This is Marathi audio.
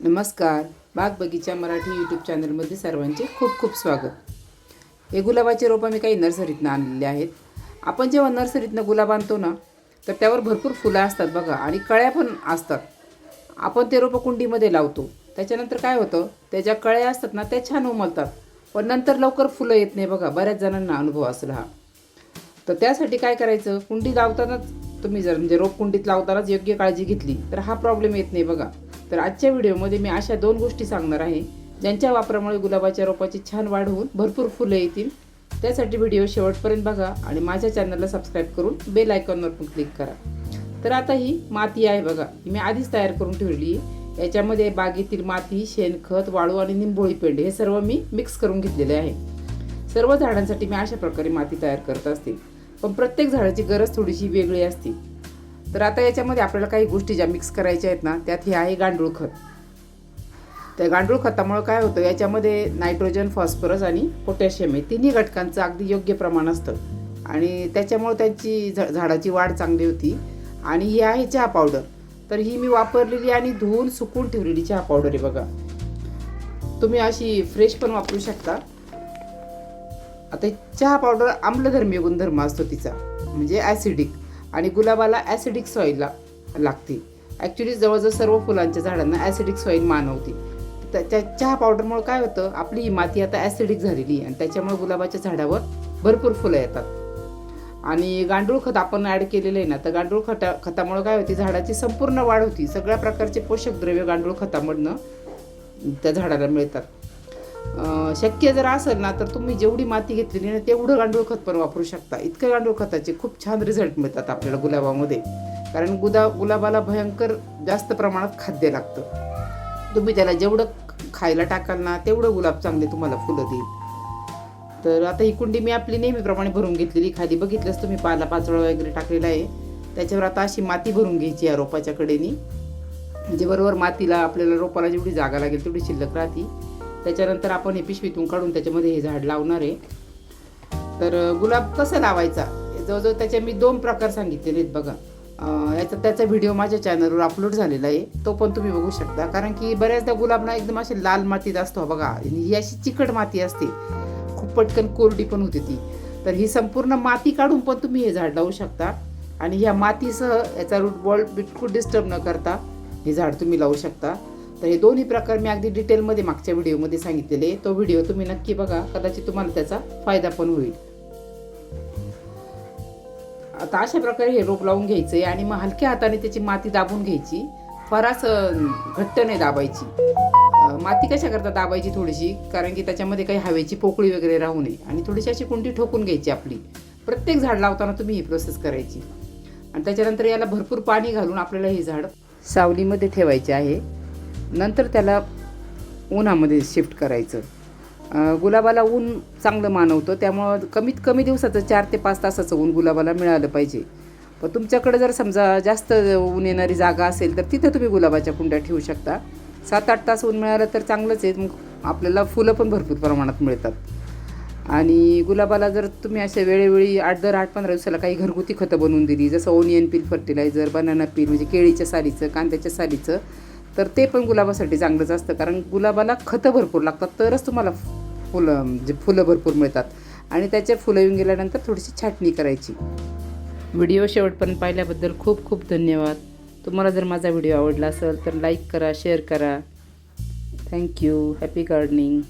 नमस्कार. बाग बगीचा मराठी यूट्यूब चॅनलमध्ये सर्वांचे खूप खूप स्वागत. हे गुलाबाचे रोपं मी काही नर्सरीतनं आणलेले आहेत. आपण जेव्हा नर्सरीतनं गुलाब आणतो ना तर त्यावर भरपूर फुलं असतात बघा आणि कळ्या पण असतात. आपण ते रोपं कुंडीमध्ये लावतो. त्याच्यानंतर काय होतं त्याच्या कळ्या असतात ना त्या छान उमलतात. पण नंतर लवकर फुलं येत नाही बघा बऱ्याच जणांना अनुभव असला हा. तर त्यासाठी काय करायचं कुंडी लावतानाच तुम्ही जर म्हणजे रोप कुंडीत लावतानाच योग्य काळजी घेतली तर हा प्रॉब्लेम येत नाही बघा. तर आजच्या व्हिडिओमध्ये मी अशा दोन गोष्टी सांगणार आहे ज्यांच्या वापरामुळे गुलाबाच्या रोपाची छान वाढ होऊन भरपूर फुलं येतील. त्यासाठी व्हिडिओ शेवटपर्यंत बघा आणि माझ्या चॅनलला सबस्क्राईब करून बेल आयकॉनवर पण क्लिक करा. तर आता ही माती आहे बघा ही मी आधीच तयार करून ठेवली आहे. याच्यामध्ये बागेतील माती शेणखत वाळू आणि निंबोळी पेंड हे सर्व मी मिक्स करून घेतलेले आहे. सर्व झाडांसाठी मी अशा प्रकारे माती तयार करत असते. पण प्रत्येक झाडाची गरज थोडीशी वेगळी असते. तर आता याच्यामध्ये आपल्याला काही गोष्टी ज्या मिक्स करायच्या आहेत ना त्यात हे आहे गांडूळ खत. त्या गांडूळ खतामुळं काय होतं याच्यामध्ये नायट्रोजन फॉस्फरस आणि पोटॅशियम हे तिन्ही घटकांचं अगदी योग्य प्रमाण असतं. आणि त्याच्यामुळं त्यांची झ झाडाची वाढ चांगली होती. आणि ही आहे चहा पावडर तर ही मी वापरलेली आणि धुवून सुकून ठेवलेली चहा पावडर आहे बघा. तुम्ही अशी फ्रेश पण वापरू शकता. आता चहा पावडर आम्लधर्मीय गुणधर्म असतो तिचा म्हणजे ॲसिडिक आणि गुलाबाला ॲसिडिक सॉईल लागते. ॲक्च्युली जवळजवळ सर्व फुलांच्या झाडांना ॲसिडिक सॉईल मानवते. त्या चहा पावडरमुळे काय होतं? आपली ही माती आता ॲसिडिक झालेली आहे आणि त्याच्यामुळे गुलाबाच्या झाडावर भरपूर फुलं येतात. आणि गांडूळ खत आपण ॲड केलेलं आहे ना तर गांडूळ खता खतामुळे काय होती? झाडाची संपूर्ण वाढ होती. सगळ्या प्रकारचे पोषक द्रव्य गांडूळ खतामधनं त्या झाडाला मिळतात. शक्य जर असेल ना तर तुम्ही जेवढी माती घेतलेली ना तेवढं गांडूळ खत पण वापरू शकता. इतकं गांडूळ खताचे खूप छान रिझल्ट मिळतात आपल्याला गुलाबामध्ये. कारण गुदा गुलाबाला भयंकर जास्त प्रमाणात खाद्य लागतं. तुम्ही त्याला जेवढं खायला टाकाल ना तेवढं गुलाब चांगले तुम्हाला फुलं देईल. तर आता ही कुंडी मी आपली नेहमीप्रमाणे भरून घेतलेली. खाली बघितलंच तुम्ही पाला पाचोळा वगैरे टाकलेला आहे. त्याच्यावर आता अशी माती भरून घ्यायची या रोपाच्या कडेनी. म्हणजे बरोबर मातीला आपल्याला रोपाला जेवढी जागा लागेल तेवढी शिल्लक राहते. त्याच्यानंतर आपण हे पिशवीतून काढून त्याच्यामध्ये हे झाड लावणार आहे. तर गुलाब कसं लावायचा? जवळजवळ त्याचे मी दोन प्रकार सांगितलेले आहेत बघा. याचा त्याचा व्हिडिओ माझ्या चॅनलवर अपलोड झालेला आहे. तो पण तुम्ही बघू शकता. कारण की बऱ्याचदा गुलाब ना एकदम असे लाल मातीत असतो बघा. ही अशी चिकट माती असते. खूप पटकन कोरडी पण होते ती. तर ही संपूर्ण माती काढून पण तुम्ही हे झाड लावू शकता. आणि ह्या मातीसह याचा रूट बॉल बिलकुल डिस्टर्ब न करता हे झाड तुम्ही लावू शकता. तर हे दोन्ही प्रकार मी अगदी डिटेलमध्ये मागच्या व्हिडिओमध्ये सांगितलेले तो व्हिडिओ तुम्ही नक्की बघा. कदाचित तुम्हाला त्याचा फायदा पण होईल. आता अशा प्रकारे हे रोप लावून घ्यायचे आणि मग हलक्या हाताने त्याची माती दाबून घ्यायची. फारच घट्ट नाही दाबायची. माती कशा करता दाबायची थोडीशी? कारण की त्याच्यामध्ये काही हवेची पोकळी वगैरे राहू नये. आणि थोडीशी अशी कुंडी ठोकून घ्यायची आपली. प्रत्येक झाड लावताना तुम्ही ही प्रोसेस करायची. आणि त्याच्यानंतर याला भरपूर पाणी घालून आपल्याला हे झाड सावलीमध्ये ठेवायचे आहे. नंतर त्याला उन्हामध्ये शिफ्ट करायचं. गुलाबाला ऊन चांगलं मानवतं त्यामुळं कमीत कमी दिवसाचं चार ते पाच तासाचं ऊन गुलाबाला मिळालं पाहिजे. पण तुमच्याकडे जर समजा जास्त ऊन येणारी जागा असेल तर तिथं तुम्ही गुलाबाच्या कुंड्या ठेवू शकता. सात आठ तास ऊन मिळालं तर चांगलंच आहे मग आपल्याला फुलं पण भरपूर प्रमाणात मिळतात. आणि गुलाबाला जर तुम्ही अशा वेळोवेळी आठ दर आठ पंधरा दिवसाला काही घरगुती खतं बनवून दिली जसं onion peel fertiliser banana peel म्हणजे केळीच्या सालीचं कांद्याच्या सालीचं तर ते पण गुलाबासाठी चांगलंच असतं. कारण गुलाबाला खतं भरपूर लागतात. तरच तुम्हाला फुलं म्हणजे फुलं भरपूर मिळतात. आणि त्याच्या फुलं येऊन गेल्यानंतर थोडीशी छाटणी करायची. व्हिडिओ शेवटपर्यंत पाहिल्याबद्दल खूप खूप धन्यवाद. तुम्हाला जर माझा व्हिडिओ आवडला असेल तर लाईक करा शेअर करा. Thank you happy gardening.